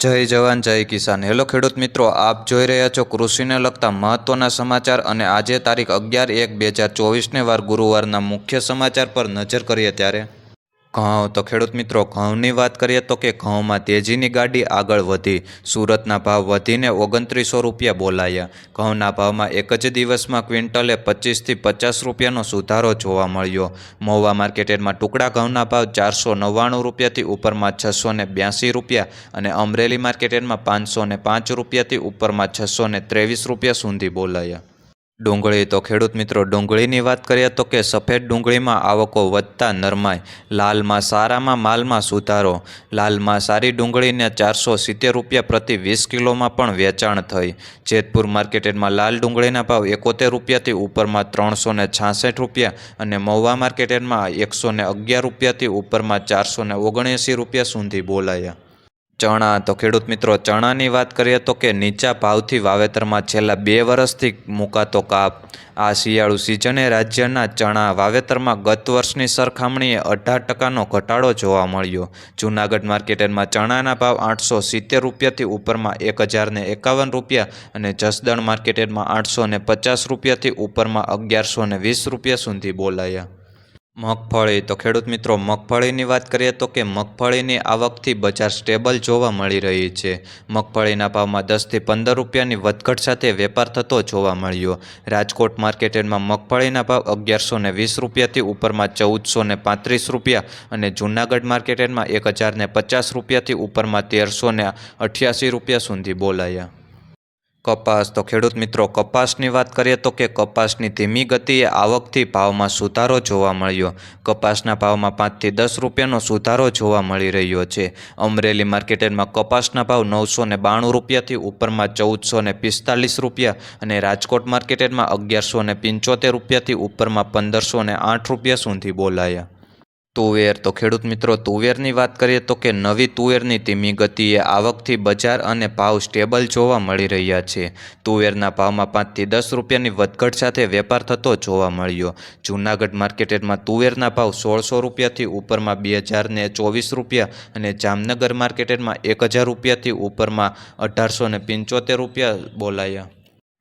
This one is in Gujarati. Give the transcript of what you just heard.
જય જવાન, જય કિસાન. હેલો ખેડૂત મિત્રો, આપ જોઈ રહ્યા છો કૃષિને લગતા મહત્વના સમાચાર અને આજે તારીખ અગિયાર એક બે હજાર ચોવીસને વાર ગુરુવારના મુખ્ય સમાચાર પર નજર કરીએ ત્યારે ઘઉં. તો ખેડૂત મિત્રો, ઘઉંની વાત કરીએ તો કે ઘઉંમાં તેજીની ગાડી આગળ વધી. સુરતના ભાવ વધીને ઓગણત્રીસો રૂપિયા બોલાયા. ઘઉંના ભાવમાં એક જ દિવસમાં ક્વિન્ટલે પચીસથી પચાસ રૂપિયાનો સુધારો જોવા મળ્યો. મહુવા માર્કેટમાં ટુકડા ઘઉંના ભાવ ચારસો નવ્વાણું રૂપિયાથી ઉપરમાં છસો ને બ્યાસી રૂપિયા અને અમરેલી માર્કેટમાં પાંચસો ને પાંચ રૂપિયાથી ઉપરમાં છસો ને ત્રેવીસ રૂપિયા સુધી બોલાયા. ડુંગળી. તો ખેડૂત મિત્રો, ડુંગળીની વાત કરીએ તો કે સફેદ ડુંગળીમાં આવકો વધતા નરમાય. લાલમાં સારામાં માલમાં સુધારો. લાલમાં સારી ડુંગળીને ચારસો સિત્તેર રૂપિયા પ્રતિ વીસ કિલોમાં પણ વેચાણ થઈ. જેતપુર માર્કેટમાં લાલ ડુંગળીના ભાવ એકોતેર રૂપિયાથી ઉપરમાં ત્રણસો ને છાસઠ રૂપિયા અને મહુવા માર્કેટમાં એકસો ને અગિયાર રૂપિયાથી ઉપરમાં ચારસો ને ઓગણએંસી રૂપિયા સુધી બોલાયા. ચણા, તો ખેડૂત મિત્રો, ચણાની વાત કરીએ તો કે નીચા ભાવથી વાવેતરમાં છેલ્લા બે વર્ષથી મુકાતો કાપ. આ શિયાળુ સિઝને રાજ્યના ચણા વાવેતરમાં ગત વર્ષની સરખામણીએ અઢાર ટકાનો ઘટાડો જોવા મળ્યો. જૂનાગઢ માર્કેટમાં ચણાના ભાવ આઠસો સિત્તેર રૂપિયાથી ઉપરમાં એક હજારને એકાવન રૂપિયા અને જસદણ માર્કેટમાં આઠસો ને પચાસ રૂપિયાથી ઉપરમાં અગિયારસો વીસ રૂપિયા સુધી બોલાયા. મગફળી. તો ખેડૂત મિત્રો, મગફળીની વાત કરીએ તો કે મગફળીની આવકથી બજાર સ્ટેબલ જોવા મળી રહી છે. મગફળીના ભાવમાં દસથી પંદર રૂપિયાની વધઘટ સાથે વેપાર થતો જોવા મળ્યો. રાજકોટ માર્કેટમાં મગફળીના ભાવ અગિયારસો ને વીસ રૂપિયાથી ઉપરમાં ચૌદસો ને પાંત્રીસ રૂપિયા અને જૂનાગઢ માર્કેટમાં એક હજાર પચાસ રૂપિયાથી ઉપરમાં તેરસો ને અઠ્યાસી રૂપિયા સુધી બોલાયા. કપાસ. તો ખેડૂત મિત્રો, કપાસની વાત કરીએ તો કે કપાસની ધીમી ગતિએ આવકથી ભાવમાં સુધારો જોવા મળ્યો. કપાસના ભાવમાં પાંચથી દસ રૂપિયાનો સુધારો જોવા મળી રહ્યો છે. અમરેલી માર્કેટમાં કપાસના ભાવ નવસો ને બાણું રૂપિયાથી ઉપરમાં ચૌદસો ને પિસ્તાલીસ રૂપિયા અને રાજકોટ માર્કેટમાં અગિયારસો ને પંચોતેર રૂપિયાથી ઉપરમાં પંદરસો ને આઠ રૂપિયા સુધી બોલાયા. તુવેર. તો ખેડૂત મિત્રો, તુવેરની વાત કરીએ તો કે નવી તુવેરની ધીમી ગતિએ આવકથી બજાર અને ભાવ સ્ટેબલ જોવા મળી રહ્યા છે. તુવેરના ભાવમાં પાંચથી દસ રૂપિયાની વધઘટ સાથે વેપાર થતો જોવા મળ્યો. જૂનાગઢ માર્કેટમાં તુવેરના ભાવ સોળસો રૂપિયાથી ઉપરમાં બે હજારને ચોવીસ રૂપિયા અને જામનગર માર્કેટમાં એક હજાર રૂપિયાથી ઉપરમાં અઢારસો પંચોતેર રૂપિયા બોલાયા.